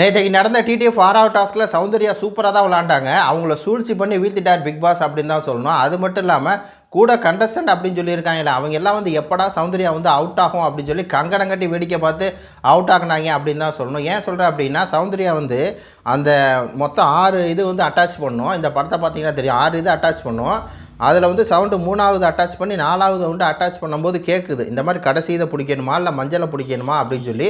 நேற்றைக்கு நடந்த டிடிஎஃப் ஆறாவது டாஸ்கில் சௌந்தர்யா சூப்பராக தான் விளாண்டாங்க. அவங்கள சூழ்ச்சி பண்ணி வீழ்த்திட்டார் பிக் பாஸ் அப்படின்னு தான் சொல்லணும். அது மட்டும் இல்லாமல் கூட கண்டஸ்டன்ட் அப்படின்னு சொல்லியிருக்காங்கல்ல அவங்க எல்லாம் வந்து எப்படா சௌந்தர்யா வந்து அவுட் ஆகும் அப்படின்னு சொல்லி கங்கடம் கட்டி வேடிக்கை பார்த்து அவுட் ஆகுனாங்க அப்படின்னு தான் சொல்லணும். ஏன் சொல்கிறேன் அப்படின்னா சௌந்தர்யா வந்து அந்த மொத்தம் ஆறு இது வந்து அட்டாச் பண்ணும். இந்த படத்தை பார்த்தீங்கன்னா தெரியும். ஆறு இது அட்டாச் பண்ணுவோம் அதில் வந்து சவுண்டு மூணாவது அட்டாச் பண்ணி நாலாவது வந்து அட்டாச் பண்ணும்போது கேட்குது இந்த மாதிரி கடைசி இதை பிடிக்கணுமா இல்லை மஞ்சளை பிடிக்கணுமா அப்படின்னு சொல்லி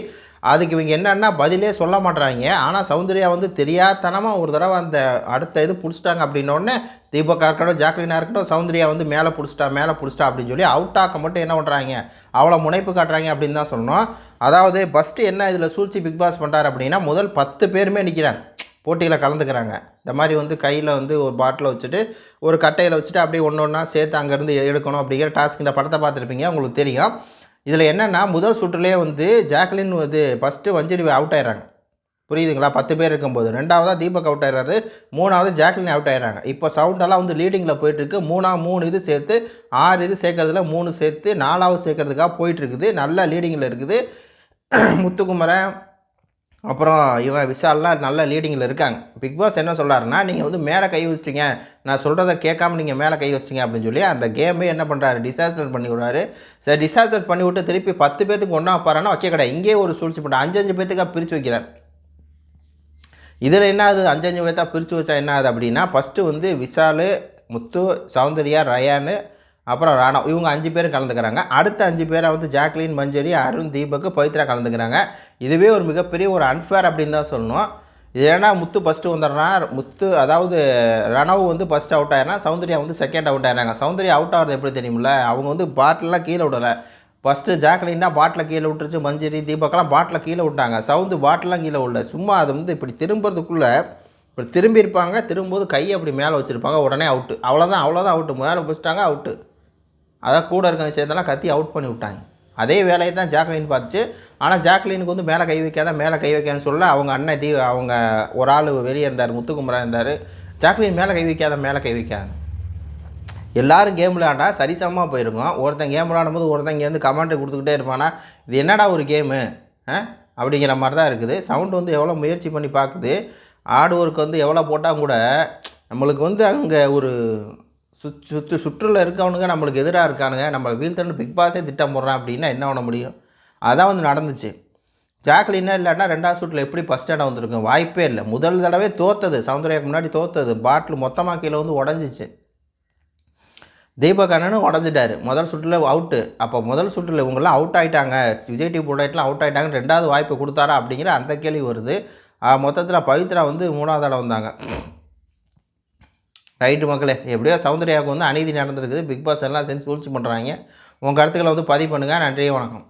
அதுக்கு இவங்க என்னென்னா பதிலே சொல்ல மாட்றாங்க. ஆனால் சௌந்தர்யா வந்து தெரியாதனமாக ஒரு தடவை அந்த அடுத்த இது பிடிச்சிட்டாங்க அப்படின்னோடனே தீபக்கா இருக்கட்டும் ஜாக்லினா இருக்கட்டும் சௌந்தர்யா வந்து மேலே பிடிச்சிட்டா மேலே பிடிச்சிட்டா அப்படின்னு சொல்லி அவுட் ஆக்க மட்டும் என்ன பண்ணுறாங்க அவ்வளோ முனைப்பு காட்டுறாங்க அப்படின்னு தான் சொல்லணும். அதாவது ஃபஸ்ட்டு என்ன இதில் சூழ்ச்சி பிக் பாஸ் பண்ணுறாரு அப்படின்னா முதல் பத்து பேருமே நிற்கிறாங்க போட்டியில் கலந்துக்கிறாங்க. இந்த மாதிரி வந்து கையில் வந்து ஒரு பாட்டிலை வச்சுட்டு ஒரு கட்டையில் வச்சுட்டு அப்படியே ஒன்று ஒன்றா சேர்த்து அங்கேருந்து எடுக்கணும் அப்படிங்கிற டாஸ்க் இந்த படத்தை பார்த்துருப்பீங்க உங்களுக்கு தெரியும். இதில் என்னென்னா முதல் சுற்றுலேயே வந்து ஜாக்லின் வந்து ஃபஸ்ட்டு வஞ்சடி அவுட் ஆயிடுறாங்க. புரியுதுங்களா? பத்து பேர் இருக்கும்போது. ரெண்டாவதாக தீபக் அவுட் ஆயிடுறாரு. மூணாவது ஜாக்லின் அவுட் ஆயிடுறாங்க. இப்போ சவுண்டெல்லாம் வந்து லீடிங்கில் போயிட்டுருக்கு மூணாவது மூணு இது சேர்த்து ஆறு இது சேர்க்கறதுல மூணு சேர்த்து நாலாவது சேர்க்கறதுக்காக போயிட்டுருக்குது நல்லா லீடிங்கில் இருக்குது. முத்துக்குமரன் அப்புறம் இவன் விஷால்லாம் நல்ல லீடிங்கில் இருக்காங்க. பிக் பாஸ் என்ன சொல்கிறாருன்னா நீங்கள் வந்து மேலே கை வச்சிட்டிங்க. நான் சொல்கிறத கேட்காம நீங்கள் மேலே கை வச்சிட்டிங்க அப்படின்னு சொல்லி அந்த கேமே என்ன பண்ணுறாரு டிசாஸ்டர் பண்ணி விடுறாரு. சரி டிசாஸ்டர் பண்ணி விட்டு திருப்பி பத்து பேத்துக்கு ஒன்றா பாருன்னா வைக்க கிடையாது இங்கேயே ஒரு சூழ்ச்சி போட்டு அஞ்சு அஞ்சு பேத்துக்காக பிரித்து வைக்கிறார். இதில் என்ன ஆகுது? அஞ்சு அஞ்சு பேத்தாக பிரித்து வச்சா என்ன ஆகுது அப்படின்னா ஃபஸ்ட்டு வந்து விஷால் முத்து சௌந்தர்யா ரயான்னு அப்புறம் ராணா இவங்க அஞ்சு பேரும் கலந்துக்கிறாங்க. அடுத்த அஞ்சு பேரை வந்து ஜாக்லின் மஞ்சரி அருண் தீபக் பவித்ரா கலந்துக்கிறாங்க. இதுவே ஒரு மிகப்பெரிய ஒரு அன்ஃபேர் அப்படின்னு தான் சொல்லணும். இது ஏன்னா முத்து ஃபஸ்ட்டு வந்துடுறான். முத்து அதாவது ரணவு வந்து ஃபஸ்ட் அவுட் ஆயிடுறான். சௌந்தர்யா வந்து செகண்ட் அவுட் ஆயிடுறாங்க. சௌந்தர்யா அவுட் ஆகிறது எப்படி தெரியுமில்ல? அவங்க வந்து பாட்டிலெலாம் கீழே விடலை. ஃபஸ்ட்டு ஜாக்லின்னா பாட்டில் கீழே விட்டுருச்சு மஞ்சரி தீபக்கெல்லாம் பாட்டில் கீழே விட்டாங்க. சவுந்து பாட்டிலாம் கீழே விடல. சும்மா அது வந்து இப்படி திரும்புறதுக்குள்ளே இப்படி திரும்பி இருப்பாங்க. திரும்பும்போது கையை அப்படி மேலே வச்சுருப்பாங்க. உடனே அவுட்டு அவ்வளோதான் அவ்வளோதான் அவுட்டு மேலே பிடிச்சிட்டாங்க அவுட்டு அதான் கூட இருக்க விஷயத்தெல்லாம் கத்தி அவுட் பண்ணி விட்டாங்க. அதே வேலையை தான் ஜாக்லின் பார்த்துச்சு. ஆனால் ஜாக்லினுக்கு வந்து மேலே கை வைக்காத மேலே கை வைக்கான்னு சொல்ல அவங்க அண்ணன் தீ அவங்க ஒரு ஆள் வெளியே இருந்தார் முத்துக்குமரன் இருந்தார். ஜாக்லின் மேலே கை வைக்காத மேலே கை வைக்காத. எல்லாரும் கேம் விளையாண்டா சரிசமமாக போயிருக்கோம். ஒருத்தன் கேம் விளையாடும்போது ஒருத்தன் இங்கேருந்து கமெண்ட் கொடுத்துக்கிட்டே இருப்பானா இது என்னடா ஒரு கேமு அப்படிங்கிற மாதிரி தான் இருக்குது. சவுண்டு வந்து எவ்வளோ முயற்சி பண்ணி பார்க்குது. ஆடு ஒர்க் வந்து எவ்வளோ போட்டால் கூட நம்மளுக்கு வந்து அங்கே ஒரு சுற்று சுற்று சுற்றுலா இருக்கவனுங்க நம்மளுக்கு எதிராக இருக்கானுங்க. நம்மளை வீழ்த்தன்னு பிக் பாஸே திட்டம் போடுறான் அப்படின்னா என்ன பண்ண முடியும்? அதான் வந்து நடந்துச்சு. ஜாக்லின்னா இல்லைன்னா ரெண்டாவது சுற்றில் எப்படி ஃபஸ்ட் இடம் வந்திருக்கும்? வாய்ப்பே இல்லை. முதல் தடவை தோத்தது. சௌந்தர்யாக்கு முன்னாடி தோத்தது. பாட்டில் மொத்தமாக கீழே வந்து உடஞ்சிச்சு. தீபகண்ணனும் உடஞ்சிட்டாரு. முதல் சுற்றில் அவுட்டு அப்போ முதல் சுற்றில் இவங்கெல்லாம் அவுட் ஆகிட்டாங்க விஜய் டிவி அவுட் ஆகிட்டாங்க ரெண்டாவது வாய்ப்பு கொடுத்தாரா அப்படிங்கிற அந்த கேள்வி வருது. மொத்தத்தில் பவித்ரா வந்து மூணாவது இடம் வந்தாங்க. ரைட்டு மக்களே எப்படியோ சௌந்தர்யாவுக்கு வந்து அநீதி நடந்திருக்குது. பிக் பாஸ் எல்லாம் சேர்ந்து சூழ்ச்சி பண்ணுறாங்க உங்கள் கருத்துக்களை வந்து பதிவு பண்ணுங்கள் நன்றி வணக்கம்.